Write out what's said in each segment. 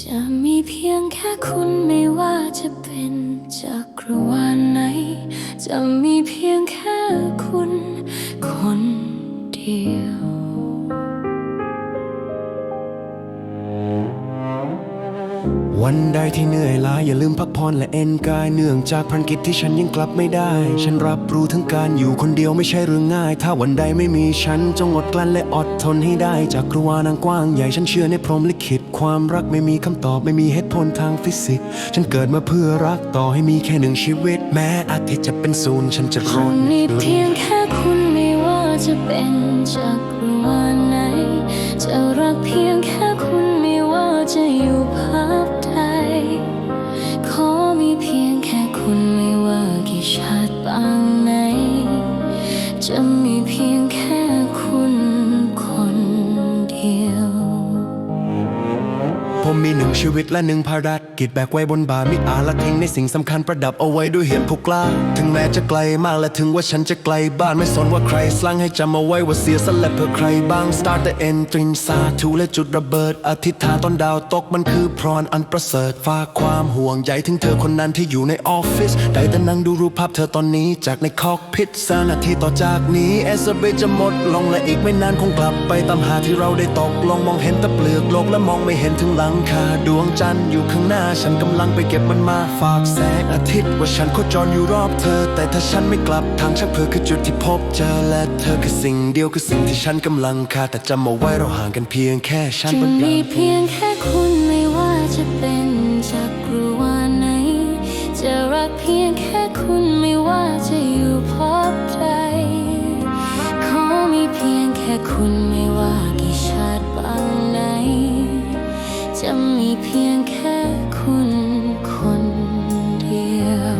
จะมีเพียงแค่คุณไม่ว่าจะเป็นจักรวาลไหน จะมีเพียงแค่คุณคนเดียว วันใดที่เหนื่อยล้าอย่าลืมพักผ่อนและเอนกายเนื่องจากภารกิจที่ฉันยังกลับไม่ได้ ฉันรับรู้ถึงการอยู่คนเดียวไม่ใช่เรื่องง่าย ถ้าวันใดไม่มีฉันจงอดกลั้นและอดทนให้ได้ จากกรวาลางกว้างใหญ่ฉันเชื่อในพรหมลิขิตความรักไม่มีคำตอบไม่มีเหตุผลทางฟิสิกส์ฉันเกิดมาเพื่อรักต่อให้มีแค่หนึ่งชีวิต แม้อาทิตย์จะเป็นศูนย์ฉันจะรคอนมีเพียงแค่คุณไม่ว่าจะเป็นจักรวาลไหนจะรักเพียงแค่คุณไม่ว่าจะอยู่ภา จะมี ชีวิตและหนึ่งภารกิจแบกไว้บนบ่ามิอาละทิ้งในสิ่งสำคัญประดับเอาไว้ด้วยเหตุผู้กล้า ถึงแม้จะไกลมากและถึงว่าฉันจะไกลบ้านไม่สนว่าใครสร้างให้จำเอาไว้ว่าเสียสละเพื่อใครบ้าง start the engine สาธุและจุดระเบิดอธิษฐานตอนดาวตกมันคือพรอันประเสริฐฝากความห่วงใยถึงเธอคนนั้นที่อยู่ในออฟฟิศได้แต่นั่งดูรูปภาพเธอตอนนี้จากในคอกพิษสานาทีต่อจากนี้เอสเบจะหมดลงและอีกไม่นานคงกลับไปตามหาที่เราได้ตกลงมองเห็นแต่เปลือกโลกและมองไม่เห็นถึงหลังคาดวงจันทร์อยู่ข้างหน้า ฉันกำลังไปเก็บมันมาฝากแสงอาทิตย์ว่าฉันโคจรอยู่รอบเธอ แต่ถ้าฉันไม่กลับทางฉันเพื่อคือจุดที่พบเจอและเธอคือสิ่งเดียวคือสิ่งที่ฉันกำลังขาดแต่จำเอาไว้เราห่างกันเพียงแค่ฉันจะมีเพียงแค่คุณไม่ว่าจะเป็นจักรวาลไหน จะรักเพียงแค่คุณไม่ว่าจะอยู่พบใดขอมีเพียงแค่คุณไม่ว่ากี่ชาติ จะมีเพียงแค่คุณคนเดียว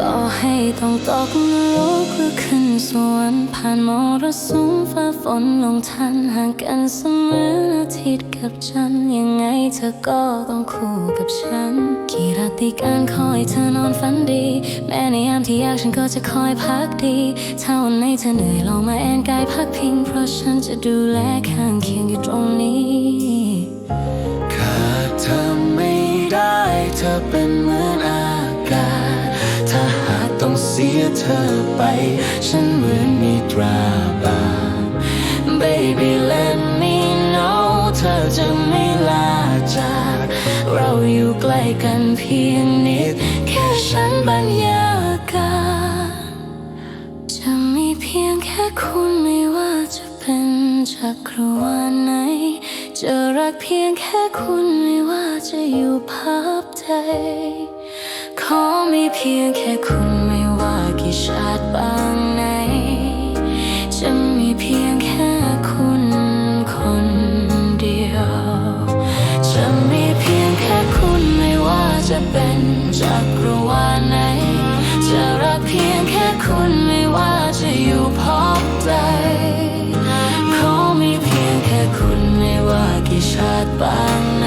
ต่อให้ต้องตกนรกหรือขึ้นสวรรค์ผ่านมรสุมฟ้าฝนลงทันห่างกันเสมออาทิตย์กับจัน ยังไงเธอก็ต้องคู่กับฉัน กี่ราตรีการคอยเธอนอนฝันดี แม้ในยามที่ยากฉันก็จะคอยพักดีถ้าวันไหนเธอเหนื่อยลองมาแอนกายพักพิง เพราะฉันจะดูแลข้างเคียงอยู่ตรงนี้ เธอเป็นเหมือนอากาศ ถ้าหากต้องเสียเธอไป ฉันเหมือนมีตราบา Baby let me know เธอจะไม่ลาจาก เราอยู่ใกล้กันเพียงนิด แค่ฉันบรรยากาศ จะมีเพียงแค่คุณไม่ว่าจะเป็นจักรวาลไหนจะรักเพียงแค่คุณไม่ว่าจะอยู่ภาพ ใดขอมีเพียงแค่คุณไม่ว่ากี่ชาติปางไหน จะมีเพียงแค่คุณคนเดียว จะมีเพียงแค่คุณไม่ว่าจะเป็นจักรวาลไหน จะรักเพียงแค่คุณไม่ว่าจะอยู่พบใดขอมีเพียงแค่คุณไม่ว่ากี่ชาติปาง